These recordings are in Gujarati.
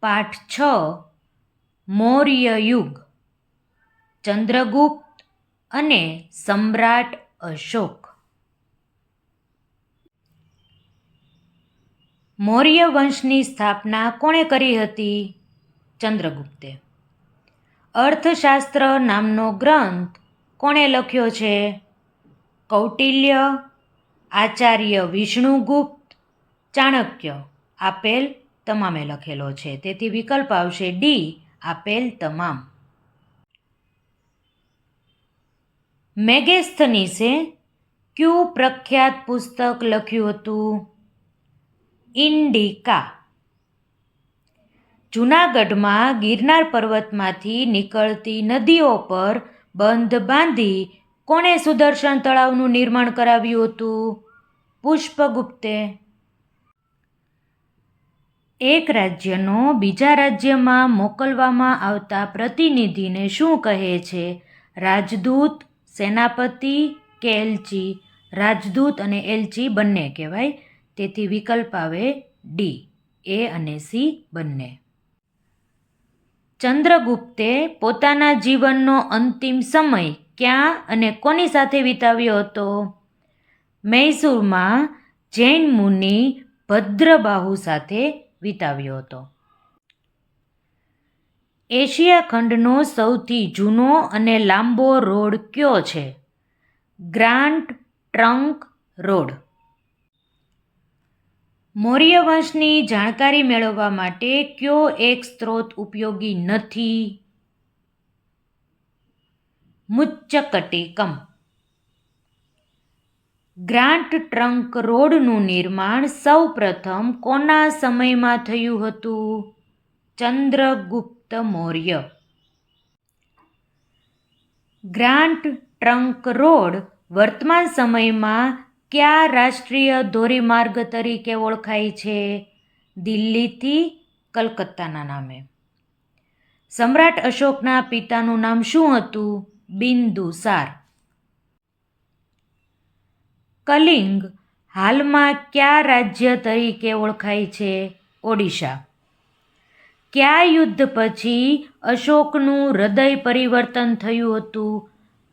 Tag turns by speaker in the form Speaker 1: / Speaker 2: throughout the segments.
Speaker 1: પાઠ છ મૌર્ય યુગ ચંદ્રગુપ્ત અને સમ્રાટ અશોક. મૌર્ય વંશની સ્થાપના કોણે કરી હતી? ચંદ્રગુપ્તે. અર્થશાસ્ત્ર નામનો ગ્રંથ કોણે લખ્યો છે? કૌટિલ્ય આચાર્ય વિષ્ણુગુપ્ત, ચાણક્ય આપેલ તમામે લખેલો છે. તેથી વિકલ્પ આવશે ડી આપેલ તમામ. મેગેસ્થનીસે ક્યુ પ્રખ્યાત પુસ્તક લખ્યું હતું? ઇન્ડિકા. જૂનાગઢમાં ગિરનાર પર્વતમાંથી નીકળતી નદીઓ પર બંધ બાંધી કોણે સુદર્શન તળાવનું નિર્માણ કરાવ્યું હતું? પુષ્પગુપ્તે. એક રાજ્યનો બીજા રાજ્યમાં મોકલવામાં આવતા પ્રતિનિધિને શું કહે છે? રાજદૂત, સેનાપતિ કે એલચી? રાજદૂત અને એલચી બંને કહેવાય. તેથી વિકલ્પ આવે ડી, એ અને સી બંને. ચંદ્રગુપ્તે પોતાના જીવનનો અંતિમ સમય ક્યાં અને કોની સાથે વિતાવ્યો હતો? મૈસૂરમાં જૈન મુનિ ભદ્રબાહુ સાથે વિતાવ્યો હતો. એશિયા ખંડનો સૌથી જૂનો અને લાંબો રોડ કયો છે? Grand trunk road. મૌર્ય વંશની જાણકારી મેળવવા માટે કયો એક સ્ત્રોત ઉપયોગી નથી? મુચ્ચકટિકમ ગ્રાન્ટ ટ્રંક રોડનું નિર્માણ સૌપ્રથમ કોના સમયમાં થયું હતું? Chandragupta Maurya. Grand Trunk Road વર્તમાન સમયમાં કયા રાષ્ટ્રીય ધોરીમાર્ગ તરીકે ઓળખાય છે? દિલ્હીથી કલકત્તાના નામે. સમ્રાટ અશોકના પિતાનું નામ શું હતું? બિંદુસાર. કલિંગ હાલમાં કયા રાજ્ય તરીકે ઓળખાય છે? ઓડિશા. કયા યુદ્ધ પછી અશોકનું હૃદય પરિવર્તન થયું હતું?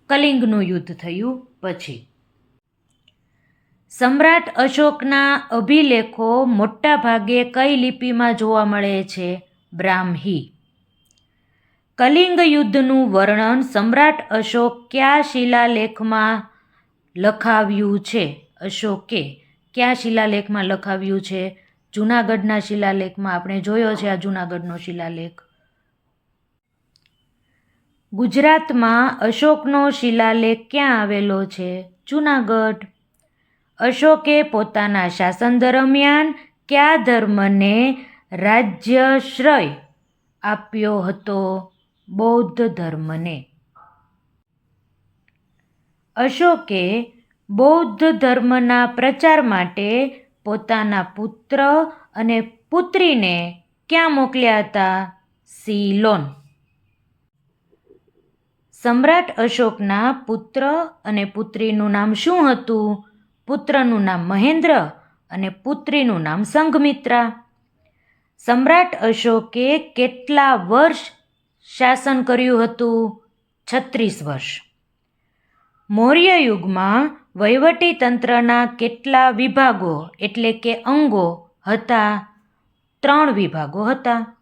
Speaker 1: કલિંગનું યુદ્ધ થયું પછી. સમ્રાટ અશોકના અભિલેખો મોટા ભાગે કઈ લિપિમાં જોવા મળે છે? બ્રાહ્મી. કલિંગ યુદ્ધનું વર્ણન સમ્રાટ અશોક કયા શિલાલેખમાં લખાવ્યું છે. અશોકે કયા શિલાલેખમાં લખાવ્યું છે? જૂનાગઢના શિલાલેખમાં આપણે જોયો છે આ જૂનાગઢનો શિલાલેખ. ગુજરાતમાં અશોકનો શિલાલેખ ક્યાં આવેલો છે? જૂનાગઢ. અશોકે પોતાના શાસન દરમિયાન કયા ધર્મને રાજ્યશ્રય આપ્યો હતો? બૌદ્ધ ધર્મને. અશોકે બૌદ્ધ ધર્મના પ્રચાર માટે પોતાના પુત્ર અને પુત્રીને ક્યાં મોકલ્યા હતા? સીલોન. સમ્રાટ અશોકના પુત્ર અને પુત્રીનું નામ શું હતું? પુત્રનું નામ મહેન્દ્ર અને પુત્રીનું નામ સંઘમિત્રા. સમ્રાટ અશોકે કેટલા વર્ષ શાસન કર્યું હતું? છત્રીસ વર્ષ. મૌર્ય યુગમાં વહીવટી તંત્રના કેટલા વિભાગો એટલે કે અંગો હતા? ત્રણ વિભાગો હતા.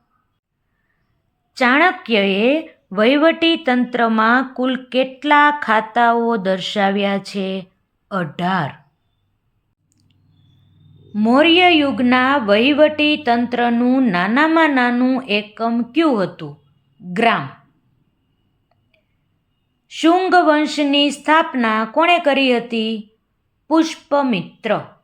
Speaker 1: ચાણક્યએ વહીવટી તંત્રમાં કુલ કેટલા ખાતાઓ દર્શાવ્યા છે? અઢાર. મૌર્ય યુગના વહીવટી તંત્રનું નાનામાં નાનું એકમ કયું હતું? ગ્રામ. શુંગ વંશની સ્થાપના કોણે કરી હતી? પુષ્પમિત્ર.